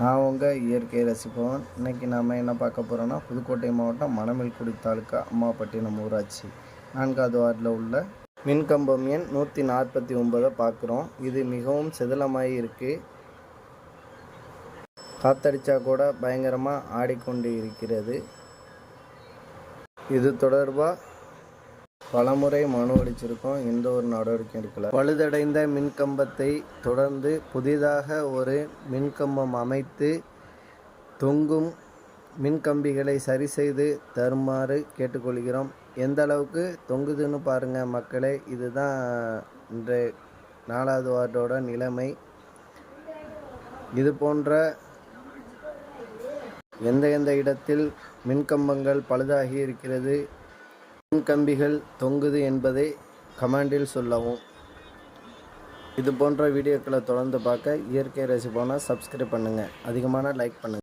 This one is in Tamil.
நான் உங்கள் இயற்கை ரசிப்பவன். இன்னைக்கு நாம் என்ன பார்க்க போகிறோன்னா புதுக்கோட்டை மாவட்டம் மணமேல்குடி தாலுக்கா அம்மாப்பட்டினம் ஊராட்சி நான்காவது வார்டில் உள்ள மின்கம்பம் எண் நூற்றி நாற்பத்தி ஒன்பதை பார்க்குறோம். இது மிகவும் சிதிலமாகி இருக்குது காத்தடிச்சா கூட பயங்கரமாக ஆடிக்கொண்டு இருக்கிறது இது தொடர்பாக பலமுறை மனு அடிச்சிருக்கோம். எந்த ஒரு நடவடிக்கையும் எடுக்கல. பழுதடைந்த மின்கம்பத்தை தொடர்ந்து புதிதாக ஒரு மின்கம்பம் அமைத்து தொங்கும் மின்கம்பிகளை சரி செய்து தருமாறு கேட்டுக்கொள்கிறோம். எந்த அளவுக்கு தொங்குதுன்னு பாருங்கள் மக்களே. இதுதான் இன்றைய நாலாவது வார்டோட நிலைமை. இது போன்ற எந்த எந்த இடத்தில் மின்கம்பங்கள் பழுதாகி இருக்கிறது மின்கம்பிகள் தொங்குது என்பதை கமெண்டில் சொல்லவும். இது போன்ற வீடியோக்களை தொடர்ந்து பார்க்க இயற்கை ரசிப்போனா சப்ஸ்கிரைப் பண்ணுங்கள் அதிகமான லைக் பண்ணுங்கள்